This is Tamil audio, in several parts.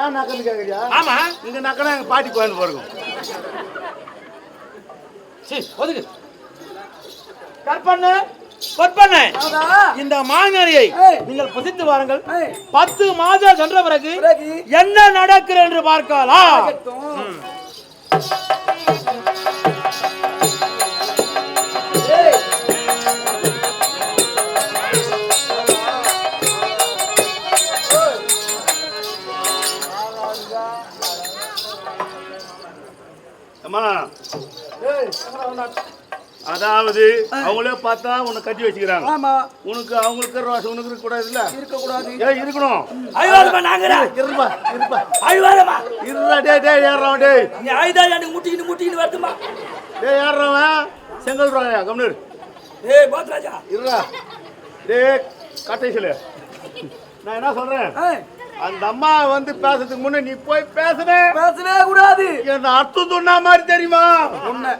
ஏன் நக்கன்னு கேக்குறியா? ஆமா. இங்க நக்கனா எங்க பாட்டி கோயில் போறோம் சரி ஒதுக்கு. கற்பண்ண. இந்த மாங்கனியை. நீங்கள் புசித்து வாருங்கள். பத்து மாதம் சென்ற பிறகு பிறகு என்ன நடக்கிறது என்று பார்க்கலாம். அம்மா? அதாவது அவங்களே பார்த்தா உன்னை கட்டி வச்சுக்கிறாங்க. ஆமா. உனக்கு அவங்களுக்கு ரோசம் உனக்கு இருக்க கூடாது இல்ல இருக்கக்கூடாது. ஏய் இருக்கணும். அழுவாதமா நாங்கடா. இருப்பா இருப்பா அழுவாதமா இருடா டேய் டேய் ஏறுறவன் டேய். நீ அழுதா எனக்கு முட்டிக்கிட்டு முட்டிக்கிட்டு வருதுமா டேய் ஏறுறவன் செங்கல் ரோயா கம்னூர் ஏய் பாத்ராஜா. இருடா. டேய் கட்டை சொல்லு. நான் என்ன சொல்றேன்? அந்த அம்மா வந்து பேசுறதுக்கு முன்ன நீ போய் பேசுனே. பேசவே கூடாது. என்ன அர்த்தம் சொன்ன மாதிரி தெரியுமா? உன்னை.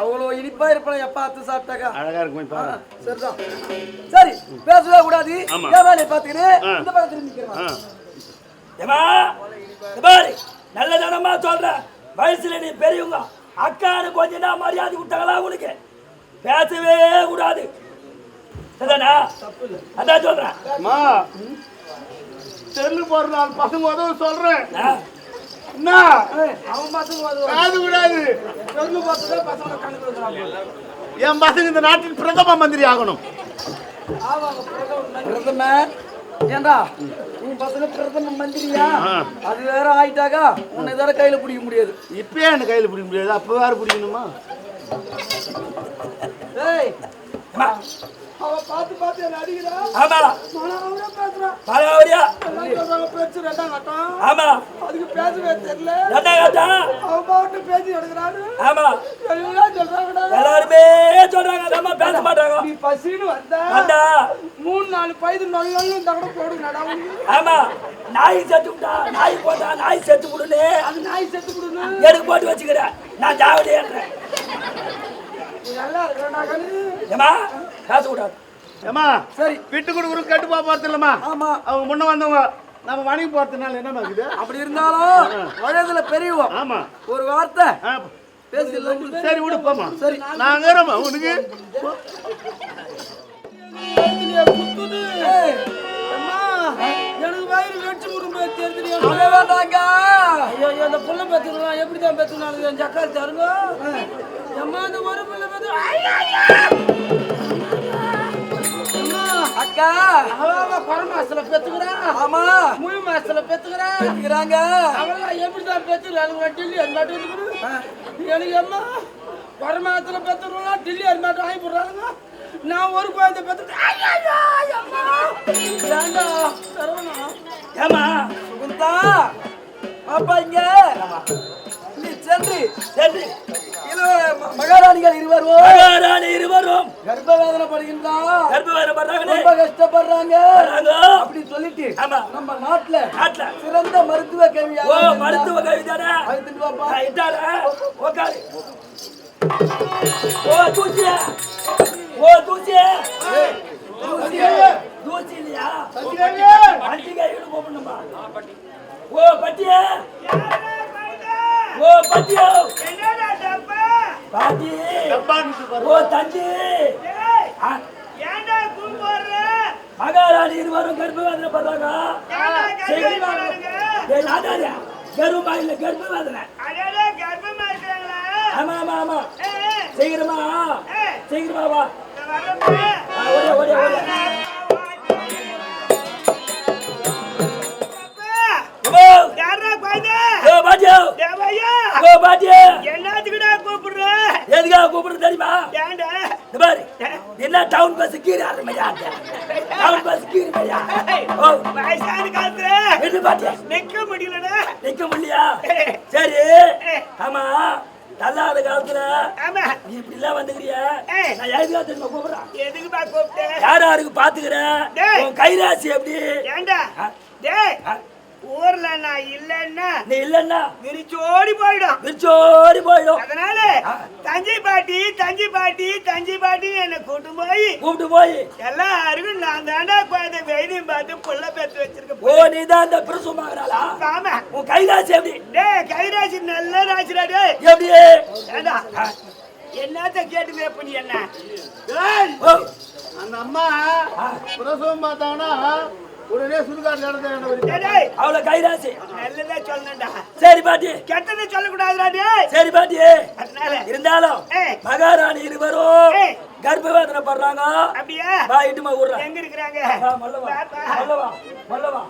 அவ்வளோ இனிப்பா இருப்பேன் எப்ப அத்து சாப்பிட்டாக்கா. அழகா இருக்கும் போய் பாரு. சரிதான். சரி பேசவே கூடாது. என் வேலையை பார்த்துக்கிட்டு ஆ. இந்த பக்கம் திரும்பி நிக்கிறேன். ஆ. ஏமா இந்த பாரு நல்ல தனமா சொல்றேன் வயசுல நீ பெரியவங்க அக்கானு கொஞ்ச நாள் மரியாதை விட்டாங்களா உனக்கு? பேசவே கூடாது. அதான் சொல்றேன். செல்லு போற நாள் பசங்க உதவு சொல்றேன்? என்ன? அவன் பசங்க காது விடாது. சொல்லு பார்த்துதான் பசங்க கணக்கு. என் பசங்க இந்த நாட்டின் பிரதம மந்திரி ஆகணும். ஆமாங்க, பிரதம பிரதம? ஏண்டா? உன் பசங்க பிரதம மந்திரியா. அது வேற ஆயிட்டாக்கா? உன்னை வேற கையில பிடிக்க முடியாது. இப்பயே எனக்கு கையில பிடிக்க முடியாது? அப்ப வேற பிடிக்கணுமா? ஏய் அவ பார்த்து பார்த்து என்ன அடிக்கிறா ஆமா பரவாயில்லையா எல்லாம் சொல்றாங்க பேச்சு ரெண்டாம் கட்டம் ஆமா அதுக்கு பேசவே தெரியல. அவன் பாட்டு பேசி எடுக்கிறாரு. ஆமா. எல்லாம் எல்லாருமே சொல்றாங்க. நம்ம பேச மாட்டாங்க. நீ பசின்னு வந்தா. வந்தா. மூணு நாலு பைது நொல்லு இந்த கூட போடுங்கடா ஆமா. நாய் செத்து விட்டா நாய் போட்டா நாய் செத்து விடுனே அது நாய் செத்து கொடுங்க எனக்கு போட்டு வச்சுக்கிறேன் நான் நல்லா கண்ணு. ஏமா பேச கூடாது ஏமா சரி. விட்டு கொடுக்குறோம் கெட்டு போக போறது இல்லம்மா ஆமா. அவங்க முன்ன வந்தவங்க நம்ம வணங்கி போறதுனால என்னமா இருக்குது அப்படி இருந்தாலும் வயதுல பெரியவன். ஆமா. ஒரு வார்த்தை. ஆ, பேசிடலாம் சரி விடு போமா சரி. நாங்க இருக்கிறோம்மா உனக்கு. எனக்கு வயிறு வெச்சு விடுமே தெரியுது வேண்டாங்க. ஐயோ அந்த புள்ள பெத்துக்கலாம் எப்படி தான் பெத்துனாலும் என் சக்கால் தருங்க அம்மா அந்த ஒரு பெத்துக்கிறா? ஆமா. மூணு மாசத்துல பெத்துக்கிறா? பெத்துக்கிறாங்க. அவெல்லாம் எப்படி தான் பெத்துக்கிறாங்க டில்லி இருக்குது எனக்கு அம்மா குறை மாசத்துல பெத்துக்கிறோம் டில்லி அது மட்டும் வாங்கி போடுறாங்க நான் ஒரு குழந்தை சரவணா. ஏமா சுகுந்தா அப்பா இங்க. நீ சென்று. மருத்துவ கல்வி ஓ மருத்துவ வாப்பா. இட்டாரா உட்காரு ஓ தூசி. ஓ தூசி. இல்லையா? ஓ பட்டிய ஓ பட்டியோ பாட்டி. ஓ தஞ்சி. மகாராணி இருவரும் கர்ப்ப வேதனை பண்றாங்க ஏய், நாட்டாரியா, கர்ப்பமா இல்ல கர்ப்ப வேதனை ஆமா ஆமா ஆமா. சீக்கிரமா சீக்கிரமா வா. ஓடியா ஓடியா ஓடியா. என்னத்துக்குடா கூப்பிடுற. எதுக்காக கூப்பிடுறது தெரியுமா? இந்த பாரு. என்ன டவுன் பஸ் கீழே ஆரம்பியா டவுன் பஸ் கீழே மையா ஓ. வயசான காலத்துல என்ன பாட்டியா நிக்க முடியலடா. நிக்க முடியா சரி. ஆமா. தள்ளாத காலத்துல ஆமா. நீ இப்படி எல்லாம் வந்துக்கிறிய. நான் எதுக்காக தெரியுமா கூப்பிடுறேன் எதுக்குப்பா கூப்பிட்ட? யார் யாருக்கு பாத்துக்கிறேன். உன் கைராசி எப்படி? டேய்? ஊர்ல நான் இல்லைன்னா நீ இல்லன்னா விரிச்சோடி போயிடும். விரிச்சோடி போயிடும். அதனால தஞ்சை பாட்டி தஞ்சை பாட்டி தஞ்சை பாட்டி என்னை கூட்டு போய். கூப்பிட்டு போய். எல்லாருக்கும் நான் தாண்டா குழந்தை வெயிலையும் பார்த்து புள்ள பெத்து ஓ வச்சிருக்கேன் நீதான் அந்த பிரசுமாகறாளா ஆமா. உன் கைலாசி எப்படி? டேய் கைராசி நல்ல ராசிடா டேய். எப்படி? ஏண்டா? என்னத்த கேட்டு மேப்ப நீ என்ன? அந்த அம்மா பிரசவம் பார்த்தாங்கன்னா உடனே சுடுகாடு நடந்த அவளை கைலாசி நல்லதா சொல்லணும்டா சரி பாட்டி. கெட்டதை சொல்லக்கூடாதுடா டேய். சரி பாட்டி. அதனால. இருந்தாலும். மகாராணி இருவரும். கர்ப்பவேதனை படுறாங்க அப்படியா? வா இட்டுமா விடுறேன் எங்க இருக்கிறாங்க? வா, மல்ல வா, பாப்பா. மல்ல வா,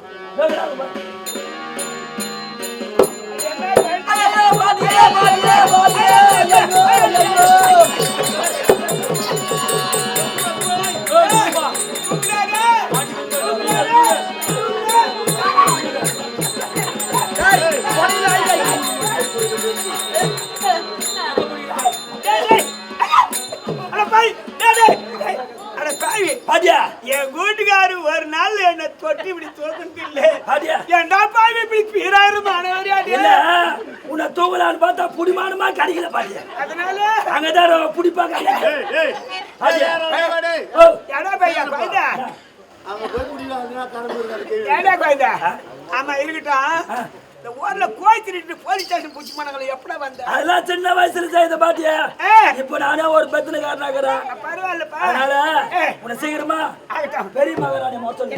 என்ன தொட்டி இப்படி தூக்கிட்டு இல்ல. ஏன்டா பாவி இப்படி பீராயிரம் உன்னை தூங்கலான்னு பார்த்தா புடிமானமா கிடைக்கல பாட்டியா அதனால? அங்கதான் புடிப்பா கிடைக்கல. ஆமா இருக்கட்டும். இந்த ஊர்ல கோய் திருட்டு போலீஸ் ஸ்டேஷன் பூச்சி பண்ணங்களை எப்படா வந்த? அதெல்லாம் சின்ன வயசுல செய்த பாட்டியா? இப்ப நானே ஒரு பெத்தனுக்காரனாக்குறேன். பரவாயில்லப்பா அதனால ஏ, உன்னை சீக்கிரமா பெரிய மகராணி மொத்தம்.